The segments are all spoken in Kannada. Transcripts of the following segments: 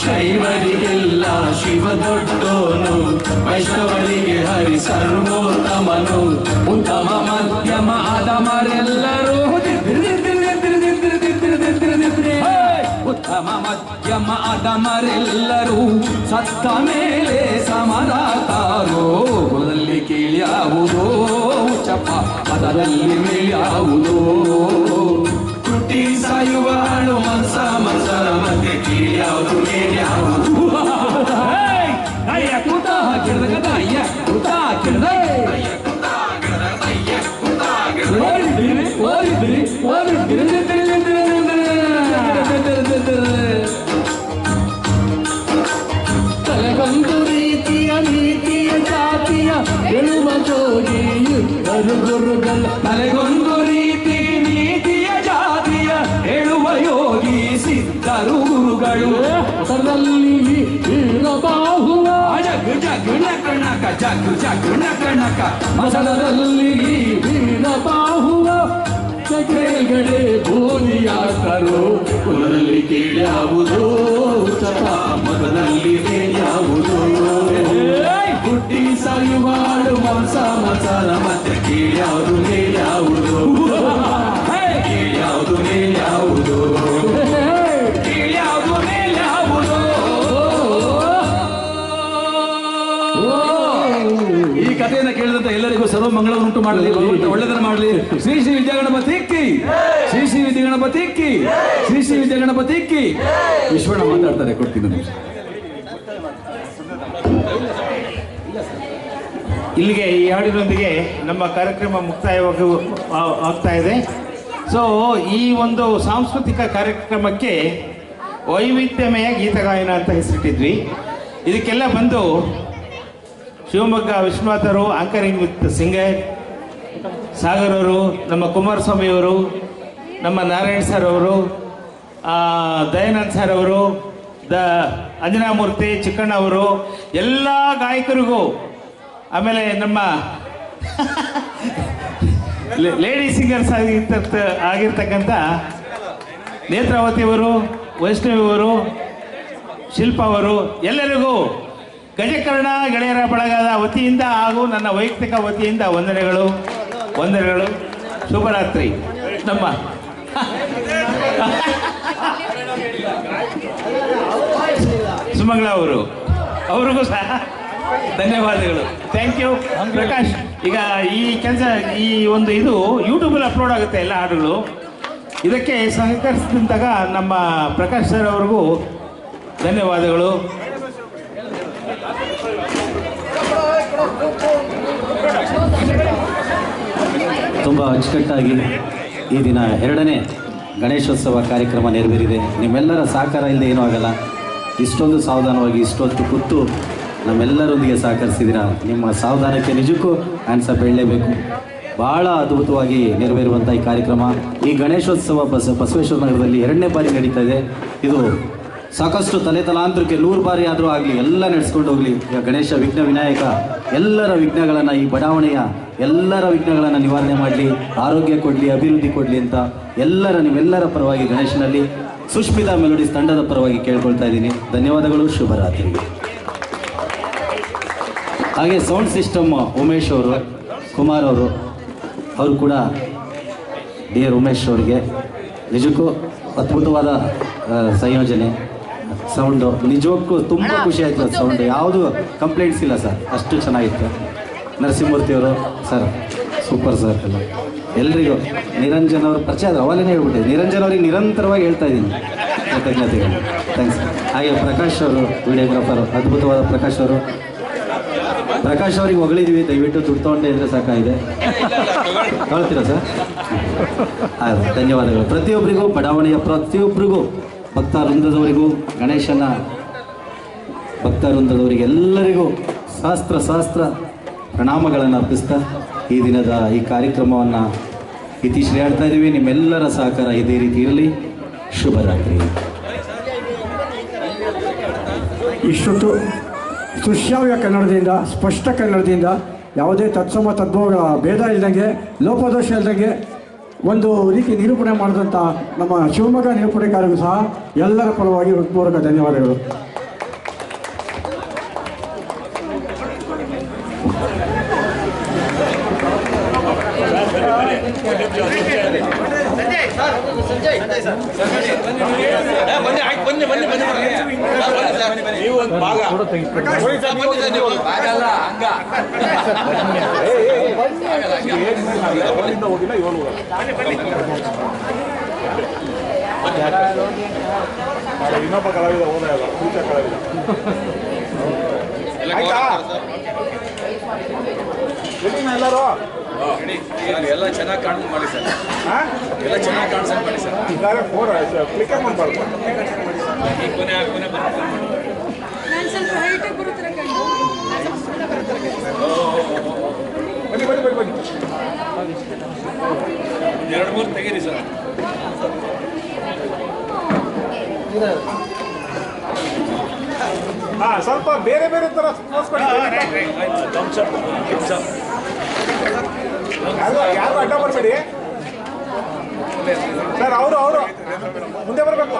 ಶೈವರಿಗೆಲ್ಲ ಶಿವ ದೊಡ್ಡೋನು ವೈಷ್ಣವರಿಗೆ ಹರಿ ಸರ್ವೋತ್ತಮನು. ಉತ್ತಮ ಮಧ್ಯಮ ಆದಮರೆಲ್ಲರೂ. ಉತ್ತಮ ಮಧ್ಯಮ ಆದಮರೆಲ್ಲರೂ ಸತ್ತ ಮೇಲೆ ಸಮರಾತಾರೋ ಮೊದಲಲ್ಲಿ ಕೀಳ್ಯಾವುದೋ ಚಪ್ಪ ಅದರಲ್ಲಿ ಮೇಳ್ಯಾವುದೋ. ಹುಟ್ಟಿ ಸಾಯುವ ಹಣ್ಣು ಮನ್ಸ ಮನ್ಸರ ಮಧ್ಯೆ ಕೀಳ್ಯಾವುದು ಮೇಳ್ಯಾವುದು ಅಯ್ಯ ಕೂತ ಹಾಕಿಡ್ದ ಕದ ಅಯ್ಯ ಕೂತ ಹಾಕಿಡ್ದ ಓಡಿದ್ರಿ ಓಡಿದ್ರಿ ಓಡಿದ್ರಿ ತಲೆಗೊಂದು ರೀತಿಯ ನೀತಿಯ ಜಾತಿಯ ಎಳುವ ಜೋಗಿಯು ಗುರುಗಳ ತಲೆಗೊಂದು ಅದರಲ್ಲಿ ವೀರಬಾಹುವ ಜಗ್ ಜಗ್ ನಕ ಜಗ್ ಕುಲದಲ್ಲಿ ಕೀಳ್ಯಾವುದೋ ಚಪ ಮೊದಲಲ್ಲಿ ಮೇಲ್ಯಾವುದೋ ಹುಟ್ಟಿ ಸಲುವಾಡು ಮಾಂಸ ಮಸಾಲ ಮತ್ತೆ ಕೀಳ್ಯಾವುದು ಎಲ್ಲರಿಗೂ ಸರ್ವ ಉಂಟು ಮಾಡಲಿ ಒಳ್ಳೆದನ್ನು ಮಾಡಲಿ. ಶ್ರೀ ಶ್ರೀ ವಿದ್ಯಾಗಣಪತಿ ಇಕ್ಕಿ ಶ್ರೀ ಶ್ರೀ ವಿದ್ಯಾಗಣಪತಿ ಇಕ್ಕಿ ಶ್ರೀ ಶ್ರೀ ವಿದ್ಯಾಗಣಪತಿ ಇಕ್ಕಿ ವಿಶ್ವಣ ಮಾತಾಡ್ತಾರೆ ಕೊಡ್ತೀನಿ ನಿಮಿಷ ಇಲ್ಲಿಗೆ ಈ ಹಾಡಿನೊಂದಿಗೆ ನಮ್ಮ ಕಾರ್ಯಕ್ರಮ ಮುಕ್ತಾಯವಾಗಿ ಆಗ್ತಾ ಇದೆ. ಸೊ ಈ ಒಂದು ಸಾಂಸ್ಕೃತಿಕ ಕಾರ್ಯಕ್ರಮಕ್ಕೆ ವೈವಿಧ್ಯಮಯ ಗೀತಗಾಯನ ಅಂತ ಹೆಸರಿಟ್ಟಿದ್ವಿ. ಇದಕ್ಕೆಲ್ಲ ಬಂದು ಶಿವಮೊಗ್ಗ ವಿಶ್ವನಾಥರು ಆಂಕರಿಂಗ್ ವಿತ್ ಸಿಂಗರ್ ಸಾಗರವರು ನಮ್ಮ ಕುಮಾರಸ್ವಾಮಿ ಅವರು, ನಮ್ಮ ನಾರಾಯಣ್ ಸರ್ ಅವರು ದಯಾನಂದ್ ಸರ್ ಅವರು, ದ ಅಂಜನಾಮೂರ್ತಿ ಚಿಕ್ಕಣ್ಣ ಅವರು, ಎಲ್ಲ ಗಾಯಕರಿಗೂ, ಆಮೇಲೆ ನಮ್ಮ ಲೇಡಿ ಸಿಂಗರ್ಸ್ ಆಗಿರ್ತ ಆಗಿರ್ತಕ್ಕಂಥ ನೇತ್ರಾವತಿಯವರು ವೈಷ್ಣವಿ ಅವರು, ಶಿಲ್ಪ ಅವರು, ಎಲ್ಲರಿಗೂ ಗಜಕರ್ಣ ಗೆಳೆಯರ ಬಳಗದ ವತಿಯಿಂದ ಹಾಗೂ ನನ್ನ ವೈಯಕ್ತಿಕ ವತಿಯಿಂದ ವಂದನೆಗಳು ವಂದನೆಗಳು. ಶುಭರಾತ್ರಿ. ನಮ್ಮ ಸುಮಂಗಳ ಅವರು. ಅವ್ರಿಗೂ ಸಹ ಧನ್ಯವಾದಗಳು. ಥ್ಯಾಂಕ್ ಯು ಪ್ರಕಾಶ್, ಈಗ ಈ ಕೆಲಸ, ಈ ಒಂದು ಇದು ಯೂಟ್ಯೂಬಲ್ಲಿ ಅಪ್ಲೋಡ್ ಆಗುತ್ತೆ ಎಲ್ಲ ಹಾಡುಗಳು. ಇದಕ್ಕೆ ಸಹಕರಿಸಿದಂತಾಗ ನಮ್ಮ ಪ್ರಕಾಶ್ ಸರ್ ಅವ್ರಿಗೂ ಧನ್ಯವಾದಗಳು. ತುಂಬ ಅಚ್ಚುಕಟ್ಟಾಗಿ ಈ ದಿನ ಎರಡನೇ ಗಣೇಶೋತ್ಸವ ಕಾರ್ಯಕ್ರಮ ನೆರವೇರಿದೆ. ನಿಮ್ಮೆಲ್ಲರ ಸಹಕಾರ ಇಲ್ಲದೆ ಏನೂ ಆಗಲ್ಲ. ಇಷ್ಟೊಂದು ಸಾವಧಾನವಾಗಿ, ಇಷ್ಟೊತ್ತು ಕೂತು ನಮ್ಮೆಲ್ಲರೊಂದಿಗೆ ಸಹಕರಿಸಿದ್ದೀರಾ? ನಿಮ್ಮ ಸಾವಧಾನಕ್ಕೆ ನಿಜಕ್ಕೂ ಆನ್ಸರ್ ಬೆಳಲೇಬೇಕು ಭಾಳ ಅದ್ಭುತವಾಗಿ ನೆರವೇರುವಂಥ ಈ ಕಾರ್ಯಕ್ರಮ. ಈ ಗಣೇಶೋತ್ಸವ ಬಸ ಬಸವೇಶ್ವರ ನಗರದಲ್ಲಿ ಎರಡನೇ ಬಾರಿ ನಡೀತಾ ಇದೆ. ಇದು ಸಾಕಷ್ಟು ತಲೆ ತಲಾಂತರಕ್ಕೆ ನೂರು ಬಾರಿ ಆದರೂ ಆಗಲಿ, ಎಲ್ಲ ನಡೆಸ್ಕೊಂಡು ಹೋಗಲಿ. ಈಗ ಗಣೇಶ ವಿಘ್ನ ವಿನಾಯಕ, ಎಲ್ಲರ ವಿಘ್ನಗಳನ್ನು ಈ ಬಡಾವಣೆಯ ಎಲ್ಲರ ವಿಘ್ನಗಳನ್ನು ನಿವಾರಣೆ ಮಾಡಲಿ, ಆರೋಗ್ಯ ಕೊಡಲಿ, ಅಭಿವೃದ್ಧಿ ಕೊಡಲಿ ಅಂತ ಎಲ್ಲರ ನಿಮ್ಮೆಲ್ಲರ ಪರವಾಗಿ ಗಣೇಶನಲ್ಲಿ ಸುಷ್ಮಿತಾ ಮೆಲೋಡಿಸ್ ತಂಡದ ಪರವಾಗಿ ಕೇಳ್ಕೊಳ್ತಾ ಇದ್ದೀನಿ. ಧನ್ಯವಾದಗಳು, ಶುಭರಾತ್ರಿ. ಹಾಗೆ ಸೌಂಡ್ ಸಿಸ್ಟಮ್ ಉಮೇಶ್ ಅವರು, ಕುಮಾರ್ ಅವರು ಅವರು ಕೂಡ ಡಿ ಆರ್ ಉಮೇಶ್ ಅವರಿಗೆ ನಿಜಕ್ಕೂ ಅದ್ಭುತವಾದ ಸಂಯೋಜನೆ. ಸೌಂಡು ನಿಜಕ್ಕೂ ತುಂಬ ಖುಷಿ ಆಯಿತು ಸೌಂಡ್ ಯಾವುದು ಕಂಪ್ಲೇಂಟ್ಸ್ ಇಲ್ಲ ಸರ್ ಅಷ್ಟು ಚೆನ್ನಾಗಿತ್ತು. ನರಸಿಂಹಮೂರ್ತಿಯವರು ಸರ್ ಸೂಪರ್ ಸರ್ ಎಲ್ಲ. ಎಲ್ರಿಗೂ ನಿರಂಜನ್ ಅವ್ರ ಪರಿಚಯ ಆದ್ರೆ ಅವಾಗಲೇ ಹೇಳ್ಬಿಟ್ಟೆ. ನಿರಂಜನ್ ಅವ್ರಿಗೆ ನಿರಂತರವಾಗಿ ಹೇಳ್ತಾ ಇದ್ದೀನಿ. ಕೃತಜ್ಞತೆಗಳು. ಥ್ಯಾಂಕ್ಸ್ ಹಾಗೆ ಪ್ರಕಾಶ್ ಅವರು ವಿಡಿಯೋಗ್ರಾಫರ್ ಅದ್ಭುತವಾದ ಪ್ರಕಾಶ್ ಅವರು. ಪ್ರಕಾಶ್ ಅವ್ರಿಗೆ ಹೊಗಳಿದ್ವಿ ದಯವಿಟ್ಟು ದುಡ್ಡು ತೊಗೊಂಡೆ ಇದ್ರೆ ಸಾಕಾಗಿದೆ. ಹೇಳ್ತೀರಾ ಸರ್ ಹಾಂ ಧನ್ಯವಾದಗಳು. ಪ್ರತಿಯೊಬ್ಬರಿಗೂ ಬಡಾವಣೆಯ ಪ್ರತಿಯೊಬ್ಬರಿಗೂ ಭಕ್ತ ವೃಂದದವರಿಗೂ ಗಣೇಶನ ಭಕ್ತ ವೃಂದದವರಿಗೆಲ್ಲರಿಗೂ ಶಾಸ್ತ್ರ ಶಾಸ್ತ್ರ ಪ್ರಣಾಮಗಳನ್ನು ಅರ್ಪಿಸ್ತಾ ಈ ದಿನದ ಈ ಕಾರ್ಯಕ್ರಮವನ್ನು ಇತಿಶ್ರೀ ಆಡ್ತಾ ಇದ್ದೀವಿ ನಿಮ್ಮೆಲ್ಲರ ಸಹಕಾರ ಇದೇ ರೀತಿ ಇರಲಿ. ಶುಭರಾತ್ರಿ ಇಷ್ಟೊತ್ತು ಸುಶ್ರಾವ್ಯ ಕನ್ನಡದಿಂದ, ಸ್ಪಷ್ಟ ಕನ್ನಡದಿಂದ ಯಾವುದೇ ತತ್ಸಮ ತದ್ಭೋಗ ಭೇದ ಇಲ್ದಂಗೆ, ಲೋಪದೋಷ ಇಲ್ದಂಗೆ ಒಂದು ರೀತಿ ನಿರೂಪಣೆ ಮಾಡಿದಂಥ ನಮ್ಮ ಶಿವಮೊಗ್ಗ ನಿರೂಪಣೆಕಾರರಿಗೂ ಸಹ ಎಲ್ಲರ ಪರವಾಗಿ ಹೃತ್ಪೂರ್ವಕ ಧನ್ಯವಾದಗಳು. ಇನ್ನೊಬ್ಬ ಕಲಾವಿದ ಹೋದ ಕಲಾವಿದ ಆಯ್ತಾ ಎಲ್ಲಿನ ಎಲ್ಲರೂ ಎಲ್ಲ ಚೆನ್ನಾಗಿ ಕಾಣ್ ಮಾಡಿ ಸರ್ ಹಾ ಎಲ್ಲ ಚೆನ್ನಾಗಿ ಕಾಣಿಸ್ ಮಾಡಿ ಸರ್ ಫೋನ್ ಕ್ಲಿಕ್ ಮಾಡ್ಬಾರ್ದು ಕೊನೆ ಹಾ ಸ್ವಲ್ಪ ಬೇರೆ ಬೇರೆ ತರ ಯಾರು ಯಾರು ಅಡ್ಡ ಬರಬೇಡಿ ಸರ್ ಅವರು ಅವರು. ಮುಂದೆ ಬರಬೇಕು.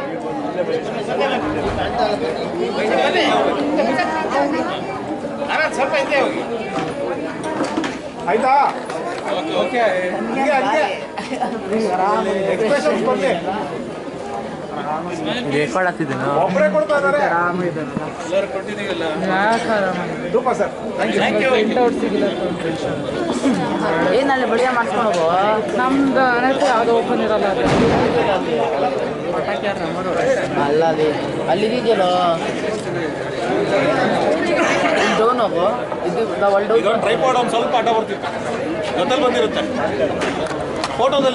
ಸ್ವಲ್ಪ ಇದೆ ಆಯ್ತಾ? ಓಕೆ ಹಂಗೆ ಹಂಗೆ. ಎಕ್ಸ್ಪ್ರೆಷನ್ಸ್ ಬರಲಿ ಒಬ್ಬರೇ ಕೊಡ್ತಾ ಇದ್ದಾರೆ. ಎಲ್ಲರೂ ಕೊಟ್ಟಿದ್ದೀವಲ್ಲ ಸೂಪರ್ ಸರ್ ಏನಲ್ಲಿ ಬಳಿಯ ಮಾಡ್ಕೊಂಡು ನಮ್ದು ಅನೇಕ ಯಾವ್ದು ಓಪನ್ ಇರಲ್ಲ ಅಲ್ಲ ಅಲ್ಲಿ ಅಲ್ಲಿದೆಯಲ್ಲೋ? ಡೌನ್ ಹೋಗು. ಇದು ಒಳ್ಳೆ ಟ್ರೈಪಾಡ್ ಒಂದು ಸ್ವಲ್ಪ ಆಟ ಬರ್ತಿತ್ತು. ಜೊತೆಲಿ ಬಂದಿರುತ್ತೆ. ಫೋಟೋದಲ್ಲಿ